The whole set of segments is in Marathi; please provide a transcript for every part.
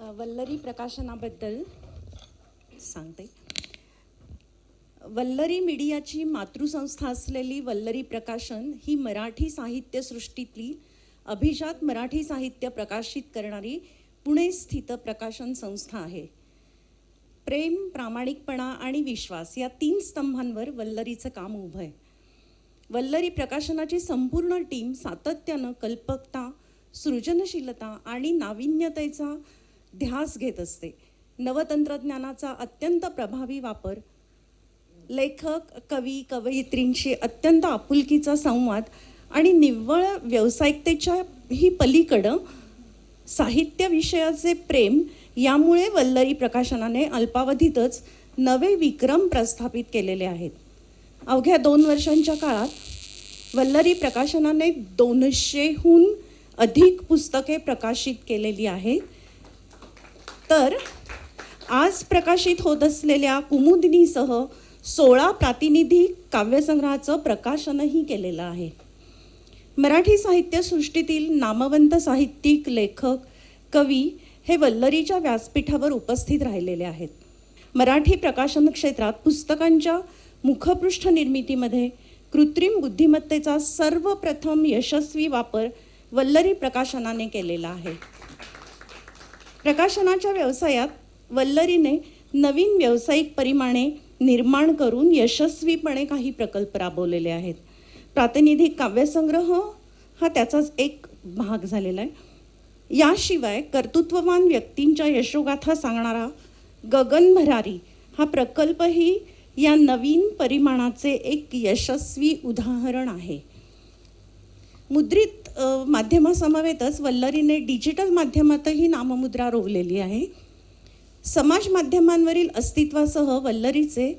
वल्लरी प्रकाशनाबद्दल सांगते. वल्लरी मीडियाची मातृसंस्था असलेली वल्लरी प्रकाशन ही मराठी साहित्यसृष्टीतली अभिजात मराठी साहित्य प्रकाशित करणारी पुणे स्थित प्रकाशन संस्था आहे. प्रेम प्रामाणिकपणा आणि विश्वास या तीन स्तंभांवर वल्लरीचं काम उभं आहे. वल्लरी प्रकाशनाची संपूर्ण टीम सातत्यानं कल्पकता सृजनशीलता आणि नाविन्यतेचा ध्यास घेत असते. नवतंत्रज्ञानाचा अत्यंत प्रभावी वापर लेखक कवी कवयित्रींशी अत्यंत आपुलकीचा संवाद आणि निव्वळ व्यावसायिकतेच्या ही पलीकडं साहित्य विषयाचे प्रेम यामुळे वल्लरी प्रकाशनाने अल्पावधीतच नवे विक्रम प्रस्थापित केलेले आहेत. अवघ्या दोन वर्षांच्या काळात वल्लरी प्रकाशनाने दोनशेहून अधिक पुस्तके प्रकाशित केलेली आहेत तर आज प्रकाशित होत असलेल्या कुमुदिनीसह सोळा प्रातिनिधिक काव्यसंग्रहाचं प्रकाशनही केलेलं आहे. मराठी साहित्यसृष्टीतील नामवंत साहित्यिक लेखक कवी हे वल्लरीच्या व्यासपीठावर उपस्थित राहिलेले आहेत. मराठी प्रकाशन क्षेत्रात पुस्तकांच्या मुखपृष्ठ निर्मितीमध्ये कृत्रिम बुद्धिमत्तेचा सर्वप्रथम यशस्वी वापर वल्लरी प्रकाशनाने केलेला आहे. प्रकाशनाच्या व्यवसायात वल्लरीने नवीन व्यावसायिक परिमाणे निर्माण करून यशस्वीपणे काही प्रकल्प राबवलेले आहेत. प्रातिनिधिक काव्यसंग्रह हा त्याचाच एक भाग झालेला आहे. याशिवाय कर्तृत्ववान व्यक्तींच्या यशोगाथा सांगणारा गगन भरारी हा प्रकल्पही या नवीन परिमाणाचे एक यशस्वी उदाहरण आहे. मुद्रित माध्यमासमवेतच वल्लरीने डिजिटल माध्यमातही नाममुद्रा रोवलेली आहे. समाज माध्यमांवरील अस्तित्वासह वल्लरीचे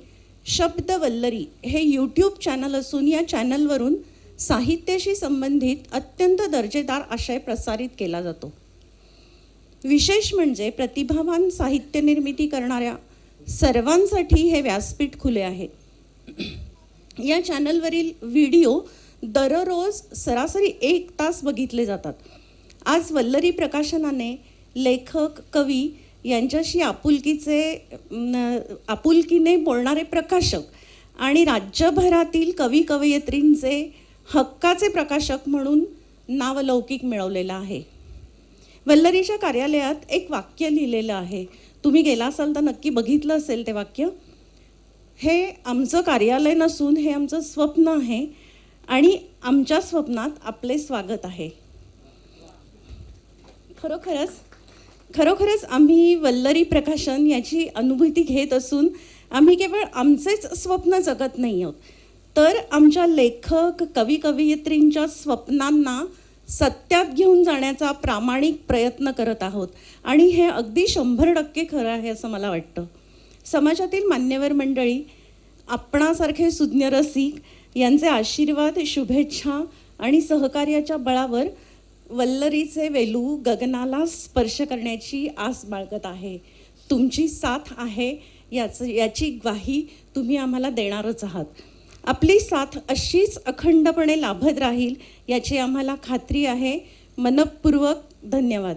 शब्द वल्लरी हे यूट्यूब चॅनल असून या चॅनलवरून साहित्याशी संबंधित अत्यंत दर्जेदार आशय प्रसारित केला जातो. विशेष म्हणजे प्रतिभावान साहित्य निर्मिती करणाऱ्या सर्वांसाठी हे व्यासपीठ खुले आहे. या चॅनलवरील व्हिडिओ दररोज सरासरी एक तास बघितले जातात. आज वल्लरी प्रकाशनाने लेखक कवी यांच्याशी आपुलकीचे आपुलकीने बोलणारे प्रकाशक आणि राज्यभरातील कवी कवयित्रींचे हक्काचे प्रकाशक म्हणून नावलौकिक मिळवलेलं आहे. वल्लरीच्या कार्यालयात एक वाक्य लिहिलेलं आहे. तुम्ही गेला असाल तर नक्की बघितलं असेल ते वाक्य. हे आमचं कार्यालय नसून हे आमचं स्वप्न आहे. आणि आमच्या स्वप्नात आपले स्वागत आहे. खरोखरच खरोखरच आम्ही वल्लरी प्रकाशन याची अनुभूती घेत असून आम्ही केवळ आमचेच स्वप्न जगत नाही आहोत. तर आमच्या लेखक कवी कवयित्रींच्या स्वप्नांना सत्यात घेऊन जाण्याचा प्रामाणिक प्रयत्न करत आहोत. आणि हे अगदी शंभर टक्के खरं आहे असं मला वाटतं. समाजातील मान्यवर मंडळी आपणासारखे सुज्ञ रसिक यांचे आशीर्वाद शुभेच्छा आणि सहकार्याच्या बळावर वल्लरीचे वेलू गगनाला स्पर्श करण्याची आस बाळगत आहे. तुमची साथ आहे याचं याची ग्वाही तुम्ही आम्हाला देणारच आहात. आपली साथ अशीच अखंडपणे लाभत राहील याची आम्हाला खात्री आहे. मनपूर्वक धन्यवाद.